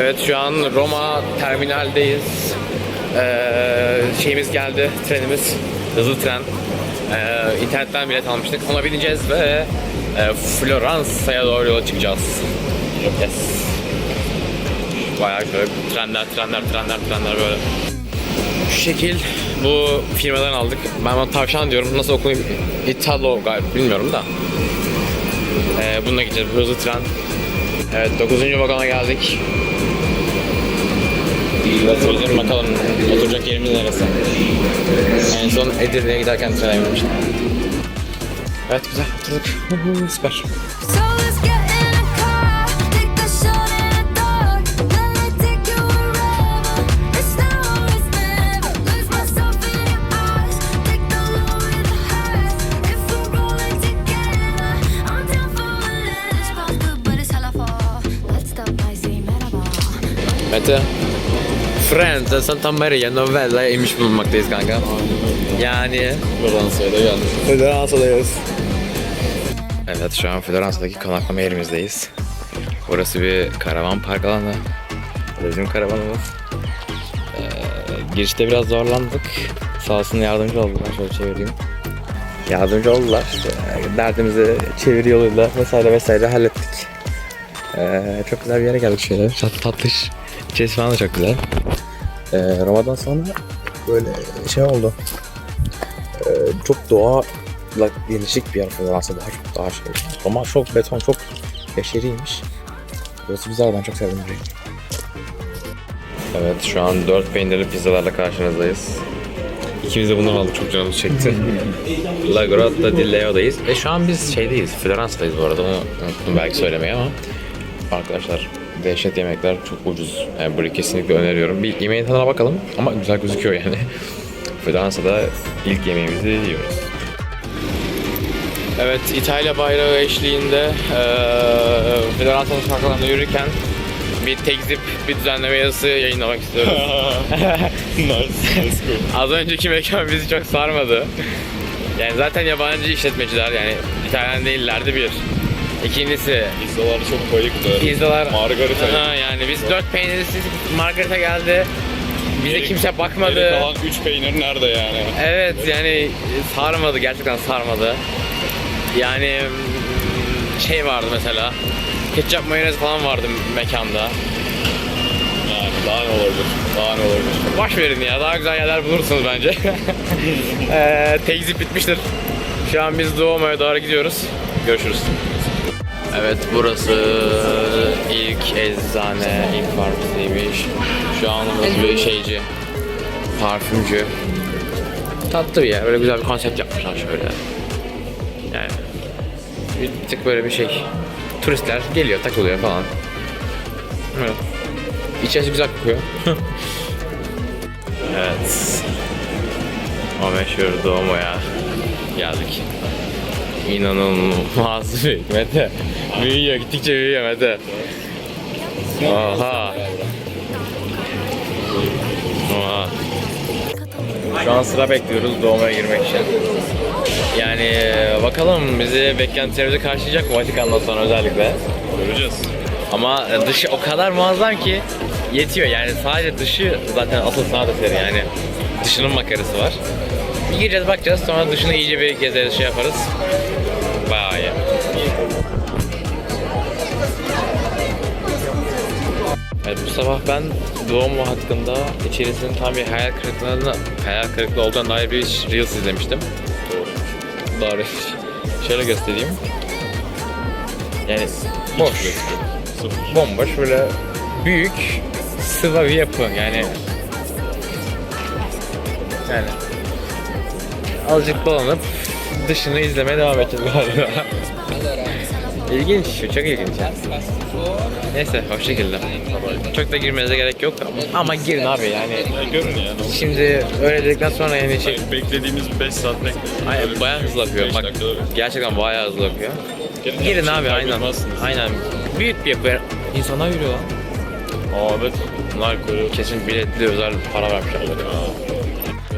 Evet şu an Roma terminaldeyiz. Ee, şeyimiz geldi, trenimiz. Hızlı tren. Ee, internetten bilet almıştık. Ona bineceğiz ve e, Floransa'ya doğru yola çıkacağız. Yes. Bayağı şöyle trenler, trenler, trenler, trenler böyle. Şu şekil bu firmadan aldık. Ben buna tavşan diyorum. Nasıl okunuyor? Italo galiba bilmiyorum da. Ee, bununla gideceğiz. Hızlı tren. Evet 9. vagona geldik. Bizim bakalım oturacak yerimiz neresi? En son Edirne'ye giderken trene binmiştim. Evet güzel oturduk. Süper. Friends, Santa Maria Novella'ya inmiş bulunmaktayız kanka. Yani Fransa'ya da geldik. Floransa'dayız. Evet şu an Floransa'daki konaklama yerimizdeyiz. Burası bir karavan park alanı. Bizim karavanımız. Ee, girişte biraz zorlandık. Sağ olsun yardımcı oldular. Şöyle çevireyim. Yardımcı oldular. İşte, derdimizi çeviri yoluyla vesaire vesaire hallettik. Ee, çok güzel bir yere geldik şöyle. Tat, tatlış. İçerisi falan da çok güzel. Ee, Roma'dan sonra böyle şey oldu. Ee, çok doğa gelişik bir yer Floransa daha çok daha şey. Roma çok beton çok beşeriymiş. Burası güzel ben çok sevdim burayı. Evet şu an dört peynirli pizzalarla karşınızdayız. İkimiz de bundan aldık çok canımız çekti. La Grotta di Leo'dayız. Ve şu an biz şeydeyiz, Floransa'dayız bu arada. Onu unuttum belki söylemeyi ama. Arkadaşlar dehşet yemekler çok ucuz. Yani burayı kesinlikle öneriyorum. Bir yemeğin tadına bakalım ama güzel gözüküyor yani. Floransa'da ilk yemeğimizi yiyoruz. Evet, İtalya bayrağı eşliğinde eee Floransa'nın sokaklarında yürürken bir tekzip, bir düzenleme yazısı yayınlamak istiyoruz. nice. Az önceki mekan bizi çok sarmadı. Yani zaten yabancı işletmeciler yani İtalyan değillerdi bir. İkincisi Pizzalar çok bayıktı. pizzalar... Margarita. Ha, yani biz dört peynirsiz margarita geldi. Bize Geri- kimse Geri bakmadı. kalan 3 peynir nerede yani? Evet yani sarmadı gerçekten sarmadı. Yani mm, şey vardı mesela ketçap mayonez falan vardı mekanda. Yani daha ne olabilir? Daha ne olabilir? Boş verin ya daha güzel yerler bulursunuz bence. Eee tekzip bitmiştir. Şu an biz Duomo'ya doğru gidiyoruz. Görüşürüz. Evet burası ilk eczane, ilk farmasiymiş. Şu an burası bir şeyci, parfümcü. Tatlı bir yer, böyle güzel bir konsept yapmışlar şöyle. Yani bir tık böyle bir şey. Turistler geliyor, takılıyor falan. Evet. İçerisi güzel kokuyor. evet. O meşhur Duomo'ya geldik. İnanılmaz büyük Mete. Büyüyor, gittikçe büyüyor Mete. Oha. Oha. Şu an sıra bekliyoruz Duomo'ya girmek için. Yani bakalım bizi beklentilerimizi karşılayacak mı Vatikan'dan sonra özellikle. Göreceğiz. Ama dışı o kadar muazzam ki yetiyor yani sadece dışı zaten asıl sanat eseri yani dışının makarası var. Bir gireceğiz bakacağız sonra dışını iyice bir gezeriz şey yaparız. Bayağı iyi. Evet bu sabah ben Duomo hakkında içerisinin tam bir hayal kırıklığına hayal kırıklığı olduğuna dair bir Reels izlemiştim. Doğru. Şöyle göstereyim. Yani boş Sıfır. bomboş böyle büyük sıva bir yapı yani yani azıcık dolanıp dışını izlemeye devam edeceğiz galiba. İlginç, çok ilginç. Neyse, hoş şekilde. Çok da girmenize gerek yok ama girin abi yani. Ya görün ya. ne olur. Şimdi öyle dedikten sonra yani şey, Hayır, Beklediğimiz 5 saat bekledik. ay, bayağı hızlı akıyor. Bak, gerçekten bayağı hızlı akıyor. Gelin Girin ya, abi şey aynen. Aynen. Büyük bir yapı. İnsanlar yürüyor lan. Aa evet. Bunlar koruyor. Kesin biletli özel para vermişler.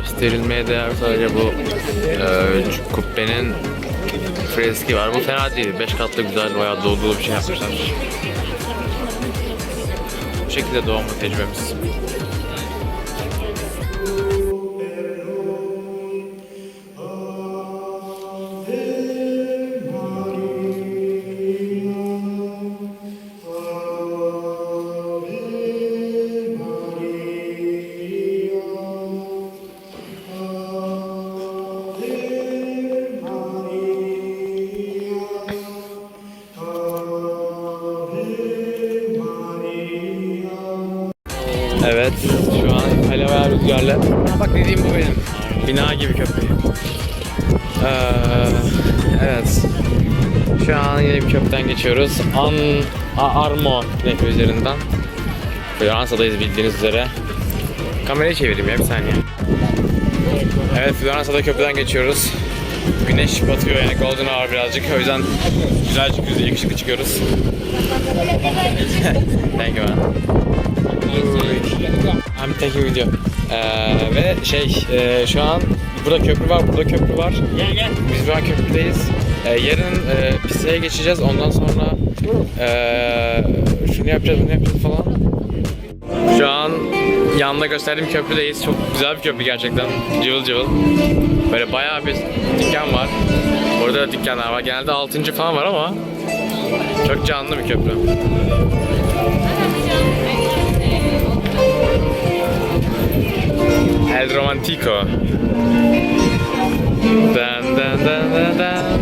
Gösterilmeye değer sadece bu e, kubbenin freski var. Bu fena değil. 5 katlı güzel bayağı dolu bir şey yapmışlar. Bu şekilde doğma tecrübemiz. Aa, bak dediğim bu benim. Bina gibi köprü. Ee, evet. Şu an yine bir köprüden geçiyoruz. An A- Armo nehri üzerinden. Floransa'dayız bildiğiniz üzere. Kamerayı çevireyim ya bir saniye. Evet, Floransa'da köprüden geçiyoruz. Güneş batıyor yani golden hour birazcık. O yüzden güzel çıkıyoruz, yakışıklı çıkıyoruz. Thank you man. I'm taking video. Ee, ve şey e, şu an burada köprü var, burada köprü var. Gel gel. Biz şu an köprüdeyiz. Ee, yarın e, pisteye geçeceğiz. Ondan sonra e, şunu yapacağız, bunu yapacağız falan. Şu an yanında gösterdiğim köprüdeyiz. Çok güzel bir köprü gerçekten. Cıvıl cıvıl. Böyle bayağı bir dükkan var. Orada da dükkanlar var. Genelde 6. falan var ama çok canlı bir köprü. El Romantico. Dan dan dan dan dan.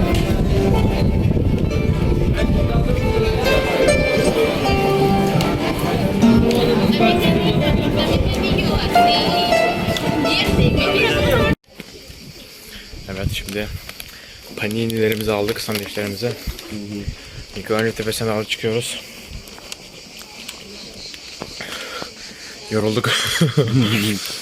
Evet şimdi paninilerimizi aldık sandviçlerimizi. İlk önce tepesine doğru çıkıyoruz. Yorulduk.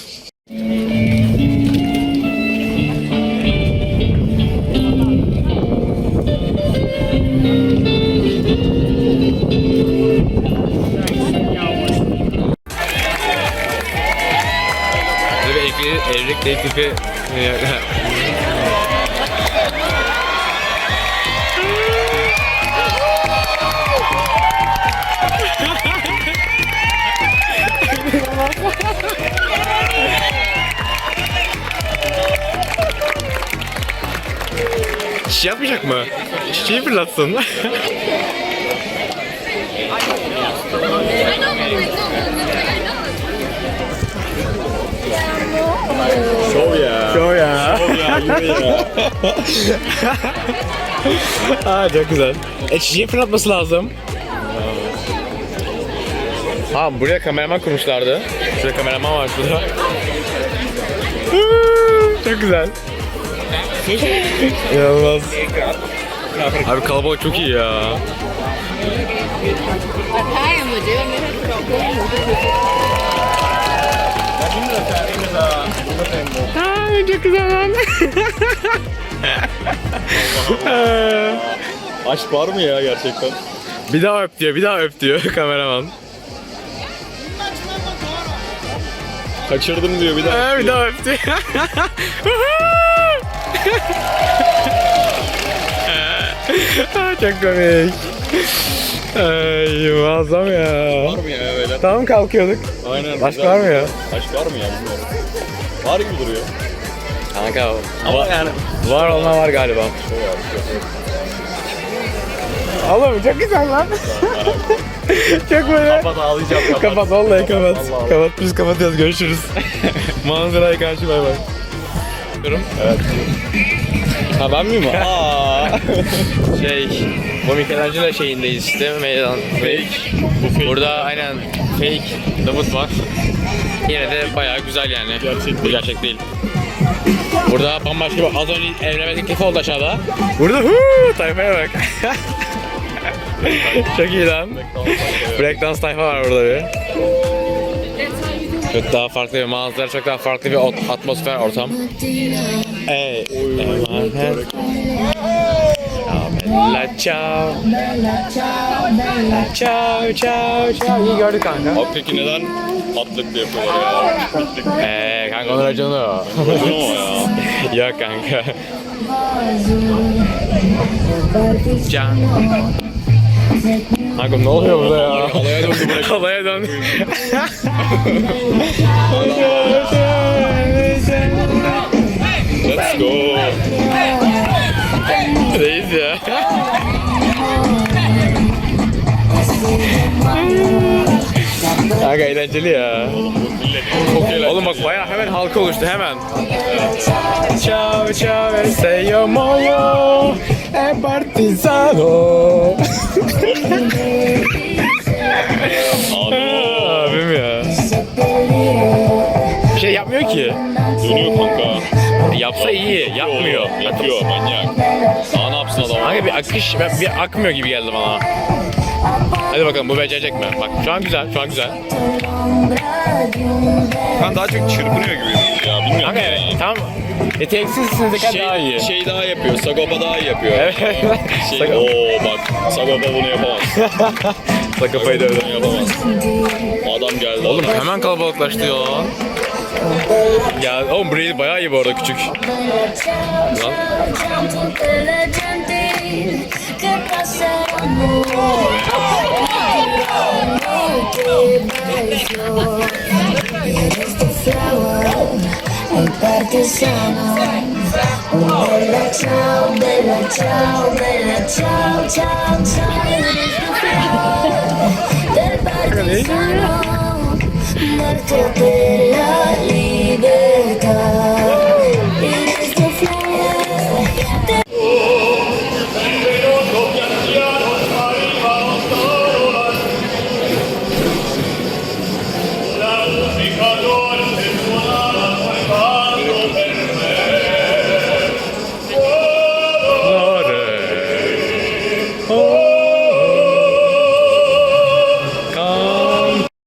Evlilik teklifi Şey yapmayacak mı? Çiçeği fırlatsın. Şov ya. Şov ya. Şov ya yürü ya. Aa çok güzel. E çiçeği fırlatması lazım. Ha buraya kameraman kurmuşlardı. Şurada kameraman var şurada. çok güzel. İnanılmaz. Abi kalabalık çok iyi ya. Ay çok güzel lan. Aşk var mı ya gerçekten? bir daha öp diyor, bir daha öp diyor kameraman. Kaçırdım diyor bir daha. Ha, bir daha öp diyor. Çok komik. Ay muazzam ya. Var mı ya öyle? Tam kalkıyorduk. Aynen. Başka güzel. var mı ya? Aşk var mı ya bilmiyorum. Var gibi duruyor. Kanka Ama yani. var olma var galiba. Şov ya. Oğlum çok güzel lan. çok böyle. Kapat ağlayacağım kapat. Kapat vallahi kapat. Vallahi. Kapat biz kapatıyoruz görüşürüz. Manzaraya karşı bay bay. Evet. Ha ben miyim? Aa. şey, bu Michelangelo şeyindeyiz işte meydan. Fake. Bu fake. Burada aynen fake Davut var. Yine de bayağı güzel yani. Gerçek Bu değil. gerçek değil. Burada bambaşka bir az önce evlenme teklifi oldu aşağıda. Burada huu tayfaya bak. Çok iyi lan. Breakdance tayfa var burada bir. Çok daha farklı bir manzara, çok daha farklı bir atmosfer, ortam. Ey, emanet. La ciao. Ciao, ciao, ciao. İyi gördük kanka. Abi peki neden atlıklı yapıyorlar ya? Eee kanka onun raconu o. Raconu o ya. Yok kanka. Can. Kanka ne oluyor burada ya? Halaya döndü bırak. Halaya dön. Let's go. Reis ya. Kanka eğlenceli ya. Çok eğlenceli. Oğlum bak bayağı hemen halka oluştu hemen. Ciao ciao say yo e. Ano. Abim ya. Bir şey yapmıyor ki. Dönüyor kanka. Yapsa iyi, yapmıyor. Yapıyor manyak. Daha ne yapsın adam? Kanka bir akış, bir akmıyor gibi geldi bana. Hadi bakalım bu becerecek mi? Bak şu an güzel, şu an güzel. Ben daha çok çırpınıyor gibi. Ya bilmiyorum. Kanka evet, tamam. Yeteneksizsiniz Şey, daha iyi. şey daha yapıyor. Sagopa daha iyi yapıyor. Evet. Şey, Sagopa. Oo bak. Sagopa bunu yapamaz. Sakafayı dövdü. Bunu yapamaz. Adam geldi. Oğlum adam. hemen kalabalıklaştı ya. Ya oğlum Brady bayağı iyi bu arada küçük. Lan. El partisano, bella ciao, bella ciao, bella ciao, ciao, ciao, del partisano, muerto per la